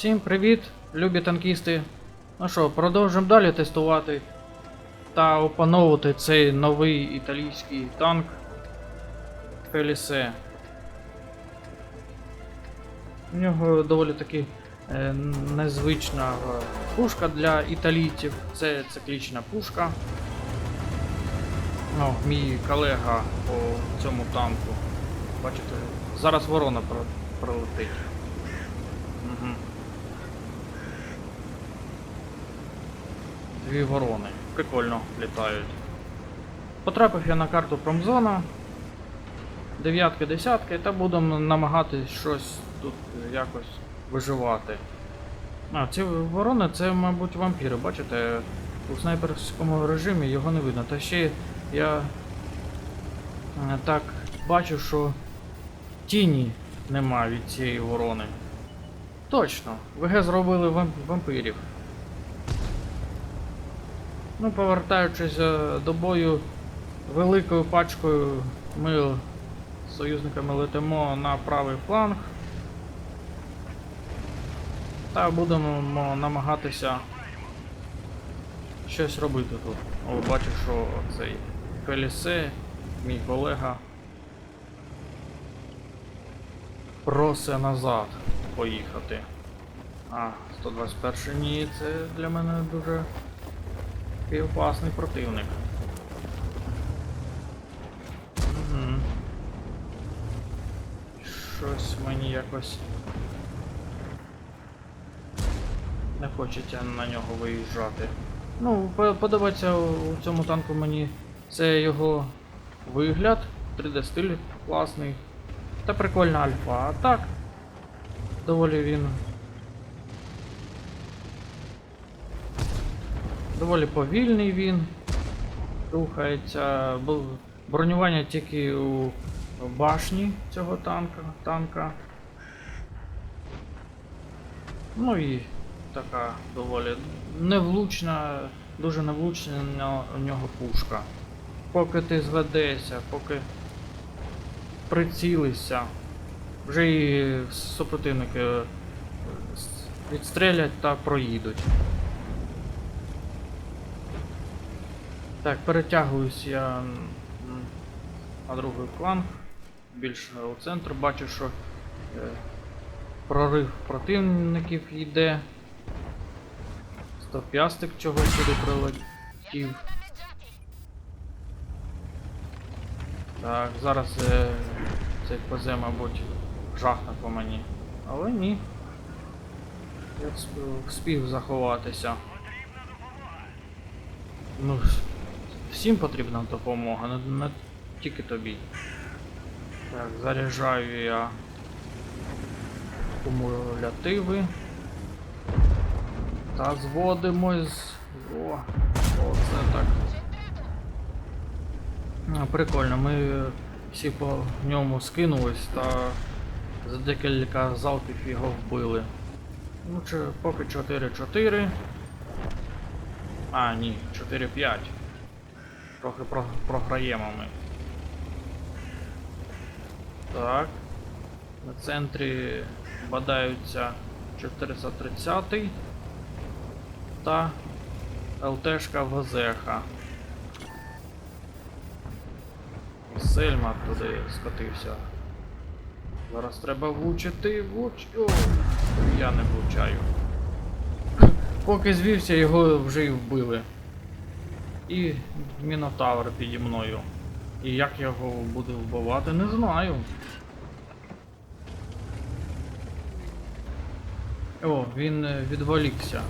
Всім привіт, любі танкісти. Ну що, продовжимо далі тестувати та опановувати цей новий італійський танк Фелісе. У нього доволі таки е, незвична пушка для італійців. Це циклічна пушка. Ну, мій колега по цьому танку. Бачите, зараз ворона пролетить. Угу. Дві ворони. Прикольно літають. Потрапив я на карту промзона. Дев'ятки, десятки, та будемо намагатись щось тут якось виживати. А, ці ворони це, мабуть, вампіри, бачите? У снайперському режимі його не видно. Та ще я е, так бачу, що тіні нема від цієї ворони. Точно, ВГ зробили вам- вампирів. Ну, повертаючись е, до бою великою пачкою, ми з союзниками летимо на правий фланг. Та будемо намагатися щось робити тут. О, бачу, що цей Фелісе, мій колега, просить назад поїхати. А, 121 ні, це для мене дуже такий опасний противник. Щось мені якось не хочеться на нього виїжджати. Ну, подобається у цьому танку мені це його вигляд, 3D стиль класний. Та прикольна альфа. А так, доволі він. Доволі повільний він. Рухається. Бронювання тільки у башні цього танка. танка. Ну і така доволі невлучна, дуже невлучна у нього пушка. Поки ти зведешся, поки прицілишся, вже і супротивники е, відстрелять та проїдуть. Так, перетягуюсь я на другий фланг, більше у центр, бачу, що е, прорив противників йде. 105 чогось сюди прилетів. Так, зараз е, цей ПЗ, мабуть, жахне по мені. Але ні. Я вспів заховатися. Ну, всім потрібна допомога, не, не тільки тобі. Так, заряджаю я кумулятиви. Та зводимо з. О, оце так. Прикольно, ми всі по ньому скинулись та за декілька залпів його вбили. Ну, чи поки 4-4. А, ні, 4-5. Трохи про- програємо ми. Так. На центрі бадаються 430 та ЛТшка Вазеха. Сельма туди скотився. Зараз треба влучити, влуч... О, я не влучаю. Поки звівся, його вже й вбили. І Мінотавр піді мною. І як його буду вбивати, не знаю. О, він е, відволікся.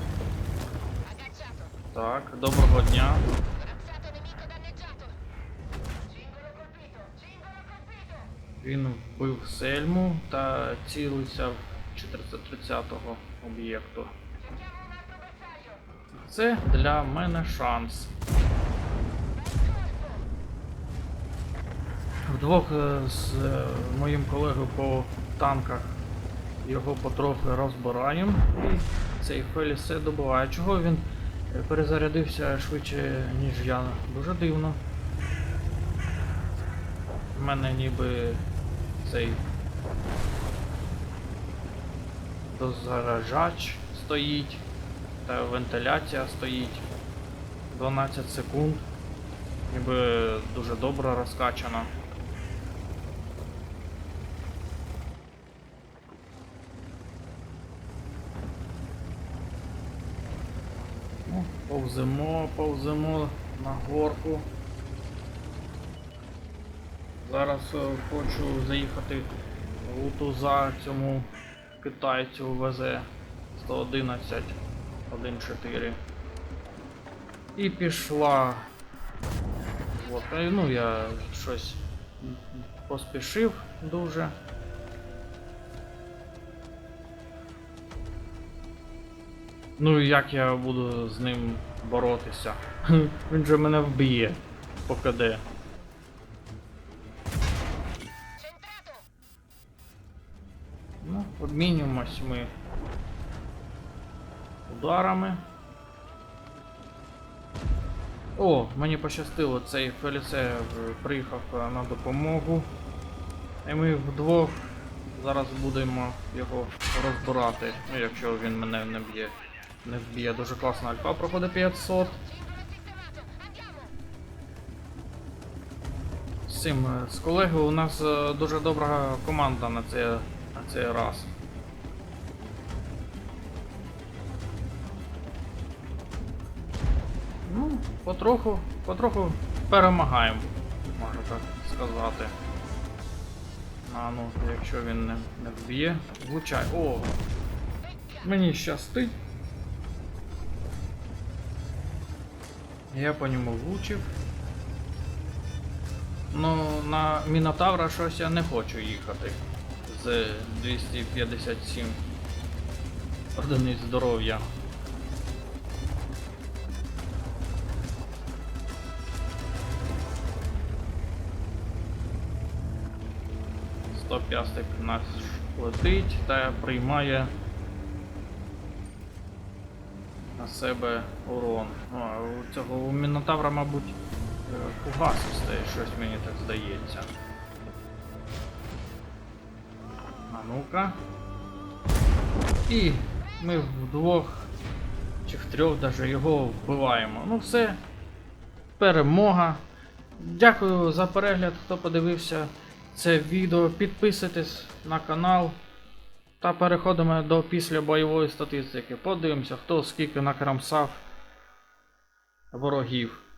Так, доброго дня. Він вбив сельму та цілився в 430-го об'єкту. Це для мене шанс. Вдвох е, з е, моїм колегою по танках його потрохи розбираємо і цей Феліс все добиває. Чого він е, перезарядився швидше, ніж я? Дуже дивно. У мене ніби цей дозаражач стоїть, та вентиляція стоїть 12 секунд. Ніби дуже добре розкачана. Ну, повземо, повземо на горку. Зараз е, хочу заїхати у туза цьому китайцю ВЗ 111 1.4. І пішла. От, ну я щось поспішив дуже. Ну і як я буду з ним боротися? Він же мене вб'є, поки де. Ну, обмінюємось ми ударами. О, мені пощастило, цей Феліце приїхав на допомогу. І ми вдвох зараз будемо його розбирати. Ну, якщо він мене не б'є. Не вб'є. Дуже класна альфа проходить 500. З цим е, з колегою у нас е, дуже добра команда на цей, на цей раз. Ну, потроху, потроху перемагаємо, можна так сказати. А ну, якщо він не, не вб'є, влучай. О! Мені щастить. Я по ньому влучив. Ну, на Мінотавра щось я не хочу їхати. З 257 одиниць здоров'я. Стоп'ястик наш летить та приймає на себе урон. А у цього у Мінотавра, мабуть, е, фугасисте, щось мені так здається. А ну-ка. І ми вдвох чи втрьох даже його вбиваємо. Ну все. Перемога. Дякую за перегляд, хто подивився це відео. Підписуйтесь на канал. Та переходимо до після бойової статистики. Подивимося, хто скільки накрамсав ворогів.